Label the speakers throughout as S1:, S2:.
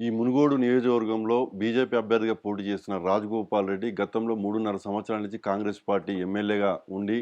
S1: ఈ మునుగోడు నియోజకవర్గంలో బీజేపీ అభ్యర్థిగా పోటీ చేసిన రాజగోపాల్ రెడ్డి గతంలో మూడున్నర సంవత్సరాల నుంచి కాంగ్రెస్ పార్టీ ఎమ్మెల్యేగా ఉండి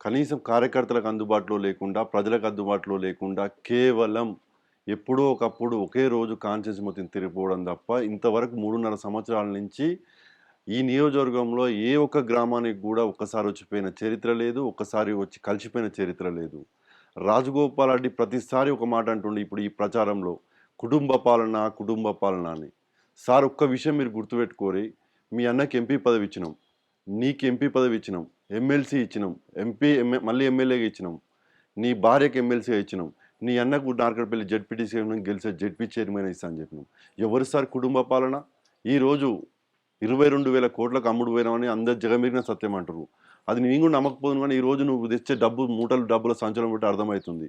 S1: కనీసం కార్యకర్తలకు అందుబాటులో లేకుండా ప్రజలకు అందుబాటులో లేకుండా కేవలం ఎప్పుడో ఒకప్పుడు ఒకే రోజు కాన్షియస్ మొత్తం తిరిగిపోవడం తప్ప ఇంతవరకు మూడున్నర సంవత్సరాల నుంచి ఈ నియోజకవర్గంలో ఏ ఒక్క గ్రామానికి కూడా ఒక్కసారి వచ్చిపోయిన చరిత్ర లేదు ఒక్కసారి వచ్చి కలిసిపోయిన చరిత్ర లేదు. రాజగోపాల్ రెడ్డి ప్రతిసారి ఒక మాట అంటుండే ఇప్పుడు ఈ ప్రచారంలో కుటుంబ పాలన కుటుంబ పాలన అని. సార్ ఒక్క విషయం మీరు గుర్తుపెట్టుకోరి. మీ అన్నకి ఎంపీ పదవి ఇచ్చినాం. నీకు ఎంపీ పదవి ఇచ్చినాం. ఎమ్మెల్సీ ఇచ్చినాం. ఎంపీ ఎంఏ మళ్ళీ ఎమ్మెల్యేగా ఇచ్చినాం. నీ భార్యకి ఎమ్మెల్సీగా ఇచ్చినాం. నీ అన్నకు నార్కడపల్లి జడ్పీటీసీ గెలిచే జడ్పీ చైర్మన్ ఇస్తా అని చెప్పినాం. ఎవరు సార్ కుటుంబ పాలన? ఈరోజు ఇరవై రెండు వేల కోట్లకు అమ్ముడు పోయినామని అందరు జగమిరిగిన సత్యం అంటారు అది నేను కూడా నమ్మకపోదు కానీ ఈ రోజు నువ్వు తెచ్చే డబ్బు మూటలు డబ్బుల సంచలనం బట్టి అర్థమవుతుంది.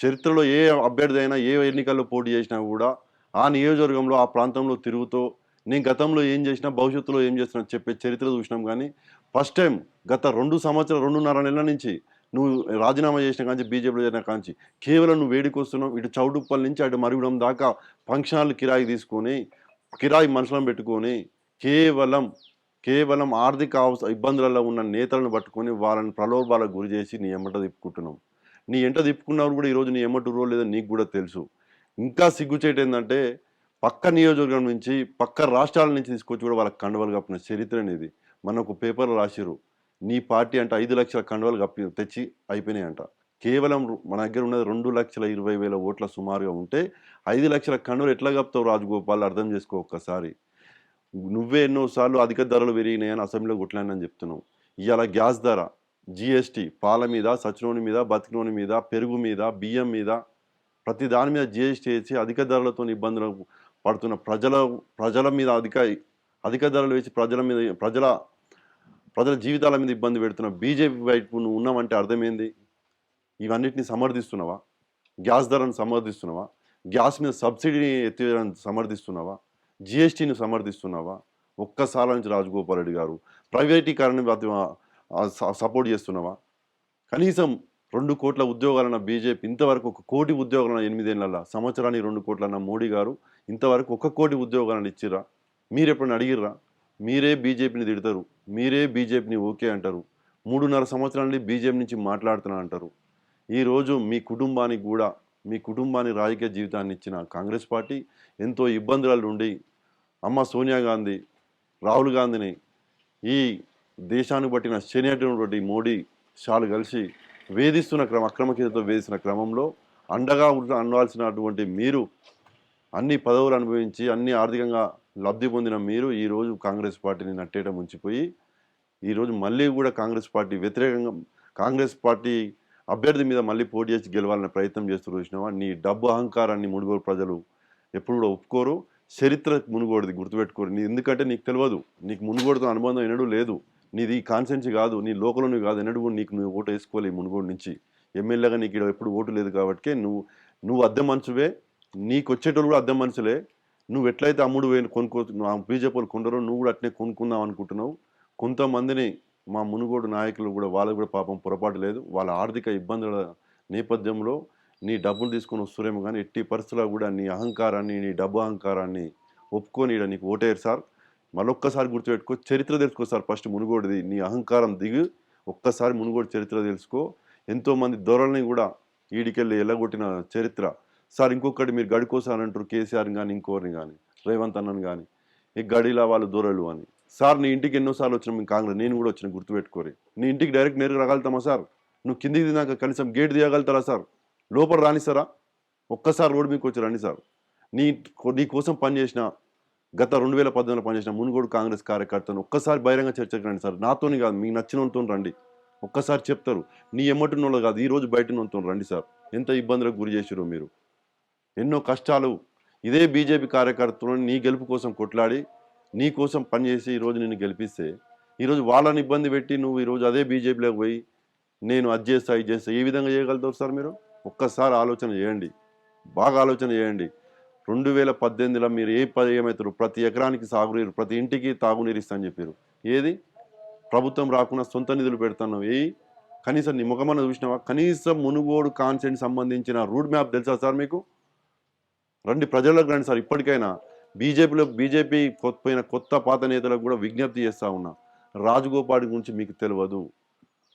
S1: చరిత్రలో ఏ అభ్యర్థి అయినా ఏ ఎన్నికల్లో పోటీ చేసినా కూడా ఆ నియోజకవర్గంలో ఆ ప్రాంతంలో తిరుగుతూ నేను గతంలో ఏం చేసినా భవిష్యత్తులో ఏం చేస్తున్నా చెప్పే చరిత్ర చూసినాం కానీ ఫస్ట్ టైం గత రెండు సంవత్సరాలు రెండున్నర నెలల నుంచి నువ్వు రాజీనామా చేసిన కాంచి బీజేపీలో చేరిన కాంచి కేవలం నువ్వు వేడికొస్తున్నావు ఇటు చౌటుప్పల్ నుంచి అటు మరుగుడం దాకా ఫంక్షన్లు కిరాయి తీసుకొని కిరాయి మనుషులను పెట్టుకొని కేవలం కేవలం ఆర్థిక అవస ఇబ్బందులలో ఉన్న నేతలను పట్టుకొని వాళ్ళని ప్రలోభాలకు గురి చేసి నీ ఎమ్మట తిప్పుకుంటున్నావు నీ ఎంట తిప్పుకున్నవారు కూడా ఈరోజు నీ ఎమ్మటూరో లేదో నీకు కూడా తెలుసు. ఇంకా సిగ్గుచేటు ఏంటంటే పక్క నియోజకవర్గం నుంచి పక్క రాష్ట్రాల నుంచి తీసుకొచ్చి కూడా వాళ్ళకి కండవలు కప్పిన చరిత్ర అనేది మనకు పేపర్లో రాసిరు నీ పార్టీ అంటే ఐదు లక్షల కండవలు కప్పి తెచ్చి అయిపోయినాయి అంట కేవలం మన దగ్గర ఉన్నది రెండు లక్షల ఇరవై వేల ఓట్ల సుమారుగా ఉంటే ఐదు లక్షల కండవలు ఎట్లా కప్తావు రాజగోపాల్ అర్థం చేసుకో ఒక్కసారి. నువ్వే ఎన్నోసార్లు అధిక ధరలు పెరిగినాయని అసెంబ్లీలో కొట్లానని చెప్తున్నావు. ఇవాళ గ్యాస్ ధర. జిఎస్టీ పాల మీద సచినోని మీద బతికినోని మీద పెరుగు మీద బియ్యం మీద ప్రతి దాని మీద జిఎస్టీ వేసి అధిక ధరలతో ఇబ్బందులు పడుతున్న ప్రజల ప్రజల మీద అధిక అధిక ధరలు వేసి ప్రజల మీద ప్రజల ప్రజల జీవితాల మీద ఇబ్బంది పెడుతున్న బీజేపీ వైపు నువ్వు ఉన్నావంటే అర్థమైంది. ఇవన్నిటిని సమర్థిస్తున్నావా? గ్యాస్ ధరను సమర్థిస్తున్నావా? గ్యాస్ మీద సబ్సిడీని ఎత్తివేయడానికి సమర్థిస్తున్నావా? జిఎస్టీని సమర్థిస్తున్నావా? ఒక్కసారి నుంచి రాజగోపాల్ రెడ్డి గారు. ప్రైవేటీకరణ సపోర్ట్ చేస్తున్నావా? కనీసం రెండు కోట్ల ఉద్యోగాలన్న బీజేపీ ఇంతవరకు ఒక కోటి ఉద్యోగాలన్న ఎనిమిదేళ్ళ సంవత్సరానికి రెండు కోట్లన్న మోడీ గారు ఇంతవరకు ఒక కోటి ఉద్యోగాలను ఇచ్చిర్రా? మీరు ఎప్పుడైనా అడిగిర్రా? మీరే బీజేపీని తిడతారు మీరే బీజేపీని ఓకే అంటారు మూడున్నర సంవత్సరాల నుండి బీజేపీ నుంచి మాట్లాడుతున్నా అంటారు. ఈరోజు మీ కుటుంబానికి కూడా మీ కుటుంబానికి రాజకీయ జీవితాన్ని ఇచ్చిన కాంగ్రెస్ పార్టీ ఎంతో ఇబ్బందుల నుండి అమ్మ సోనియా గాంధీ రాహుల్ గాంధీని ఈ దేశానికి పట్టిన శనిటువంటి మోడీ షాలు కలిసి వేధిస్తున్న క్రమ అక్రమ వేధిస్తున్న క్రమంలో అండగా ఉండ- ఉండాల్సినటువంటి మీరు అన్ని పదవులు అనుభవించి అన్ని ఆర్థికంగా లబ్ధి పొందిన మీరు ఈరోజు కాంగ్రెస్ పార్టీని నట్టేట ముంచిపోయి ఈరోజు మళ్ళీ కూడా కాంగ్రెస్ పార్టీ వ్యతిరేకంగా కాంగ్రెస్ పార్టీ అభ్యర్థి మీద మళ్ళీ పోటీ చేసి గెలవాలనే ప్రయత్నం చేస్తూ చూసినావా? నీ డబ్బు అహంకారాన్ని మునుగోడు ప్రజలు ఎప్పుడు కూడా ఒప్పుకోరు. చరిత్ర మునుగోడుది గుర్తుపెట్టుకోరు. నీ ఎందుకంటే నీకు తెలియదు. నీకు మునుగోడుతో అనుబంధం ఎన్నడూ లేదు. నీది కాన్సెన్సీ కాదు నీ లోకల్ కాదు ఎన్నడూ కూడా నీకు నువ్వు ఓటు వేసుకోవాలి మునుగోడు నుంచి. ఎమ్మెల్యేగా నీకు ఇక్కడ ఎప్పుడు ఓటు లేదు కాబట్టి నువ్వు నువ్వు అద్దె మనుషువే నీకు వచ్చేటోళ్ళు కూడా అద్దె మనుషులే. నువ్వు ఎట్లయితే అమ్ముడు వేలు కొనుక్కో బీజేపీలు కొండరో నువ్వు కూడా అట్నే కొనుక్కుందాం అనుకుంటున్నావు. కొంతమందిని మా మునుగోడు నాయకులు కూడా వాళ్ళకు కూడా పాపం పొరపాటు లేదు. వాళ్ళ ఆర్థిక ఇబ్బందుల నేపథ్యంలో నీ డబ్బులు తీసుకొని వస్తురేమో కానీ ఎట్టి పరిస్థితుల్లో కూడా నీ అహంకారాన్ని నీ డబ్బు అహంకారాన్ని ఒప్పుకొని ఈడ నీకు ఓటేరు సార్. మరొక్కసారి గుర్తుపెట్టుకో చరిత్ర తెలుసుకో సార్ ఫస్ట్ మునుగోడిది. నీ అహంకారం దిగు ఒక్కసారి మునుగోడు చరిత్ర తెలుసుకో. ఎంతోమంది దొరల్ని కూడా ఈడికెళ్ళి ఎల్లగొట్టిన చరిత్ర. సార్ ఇంకొకటి మీరు గడికోసారంటారు కేసీఆర్ కానీ ఇంకోరిని కానీ రేవంత్ అన్నని కానీ ఈ గడిలా వాళ్ళు దొరలు అని. సార్ నీ ఇంటికి ఎన్నోసార్లు వచ్చిన మేము కాంగ్రెస్ నేను కూడా వచ్చిన గుర్తుపెట్టుకోరి. నీ ఇంటికి డైరెక్ట్ నేరుగా రాగలుగుతామా సార్? నువ్వు కిందికి దినాక కనీసం గేట్ తీయగలుగుతారా సార్? లోపల రాని సారా ఒక్కసారి రోడ్డు మీకు వచ్చి రండి సార్. నీ నీ కోసం పనిచేసిన గత రెండు వేల పద్దెనిమిదిలో పనిచేసిన మునుగోడు కాంగ్రెస్ కార్యకర్తను ఒక్కసారి బహిరంగ చర్చకు రండి సార్. నాతోని కాదు మీకు నచ్చినంతో రండి. ఒక్కసారి చెప్తారు నీ ఎమ్మటిన వాళ్ళు కాదు ఈ రోజు రండి సార్. ఎంత ఇబ్బందులకు గురి చేసిరో మీరు. ఎన్నో కష్టాలు ఇదే బీజేపీ కార్యకర్తలను నీ గెలుపు కోసం కొట్లాడి నీ కోసం పనిచేసి ఈరోజు నిన్ను గెలిపిస్తే ఈరోజు వాళ్ళని ఇబ్బంది పెట్టి నువ్వు ఈరోజు అదే బీజేపీలోకి పోయి నేను అది చేస్తా ఇది చేస్తా ఏ విధంగా చేయగలుగుతారు సార్ మీరు? ఒక్కసారి ఆలోచన చేయండి. బాగా ఆలోచన చేయండి. రెండు వేల పద్దెనిమిదిలో మీరు ఏ పది ఏమవుతారు ప్రతి ఎకరానికి సాగునీరు ప్రతి ఇంటికి తాగునీరు ఇస్తా అని చెప్పారు. ఏది? ప్రభుత్వం రాకుండా సొంత నిధులు పెడుతున్నావు. ఏ కనీసం నీ ముఖమన్న చూసినావా? కనీసం మునుగోడు కాన్సెంట్ సంబంధించిన రూట్ మ్యాప్ తెలుసా సార్ మీకు? రండి ప్రజలకు రండి సార్. ఇప్పటికైనా బీజేపీలో బీజేపీ పోయిన కొత్త పాత నేతలకు కూడా విజ్ఞప్తి చేస్తూ ఉన్నా. రాజగోపాల్ గురించి మీకు తెలియదు.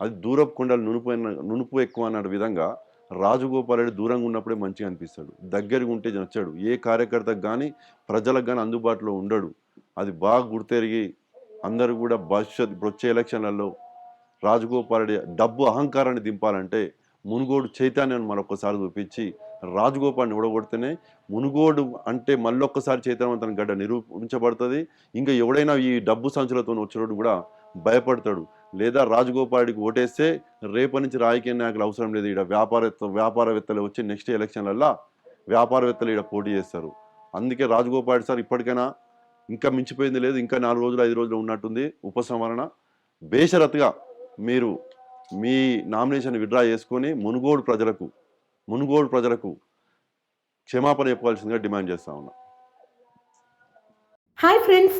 S1: అది దూరపు కొండలు నునుపు నునుపు ఎక్కువ అన్న విధంగా. రాజగోపాల్ రెడ్డి దూరంగా ఉన్నప్పుడే మంచిగా అనిపిస్తాడు. దగ్గరగా ఉంటే నచ్చాడు ఏ కార్యకర్తకు కానీ ప్రజలకు కానీ అందుబాటులో ఉండడు. అది బాగా గుర్తెరిగి అందరూ కూడా భవిష్యత్ ఇప్పుడు వచ్చే ఎలక్షన్లలో రాజగోపాల్ రెడ్డి డబ్బు అహంకారాన్ని దింపాలంటే మునుగోడు చైతన్యాన్ని మరొకసారి చూపించి రాజగోపాల్ని ఓడగొడితేనే మునుగోడు అంటే మళ్ళొక్కసారి చైతన్యవంతం గడ్డ నిరూపించబడుతుంది. ఇంకా ఎవడైనా ఈ డబ్బు సంచులతో వచ్చినోడు కూడా భయపడతాడు. లేదా రాజగోపాడికి ఓటేస్తే రేపటి నుంచి రాజకీయ నాయకులు అవసరం లేదు. ఇక్కడ వ్యాపారవేత్త వ్యాపారవేత్తలు వచ్చి నెక్స్ట్ ఎలక్షన్లల్లో వ్యాపారవేత్తలు ఇక్కడ పోటీ చేస్తారు. అందుకే రాజగోపాడి సార్ ఇప్పటికైనా ఇంకా మించిపోయింది లేదు. ఇంకా నాలుగు రోజులు ఐదు రోజులు ఉన్నట్టుంది ఉపసంహరణ. బేషరత్గా మీరు మీ నామినేషన్ విడ్రా చేసుకొని మునుగోడు ప్రజలకు మునుగోడు ప్రజలకు క్షమాపణ చెప్పవలసిందిగా డిమాండ్ చేస్తా ఉన్నా.
S2: Hi friends.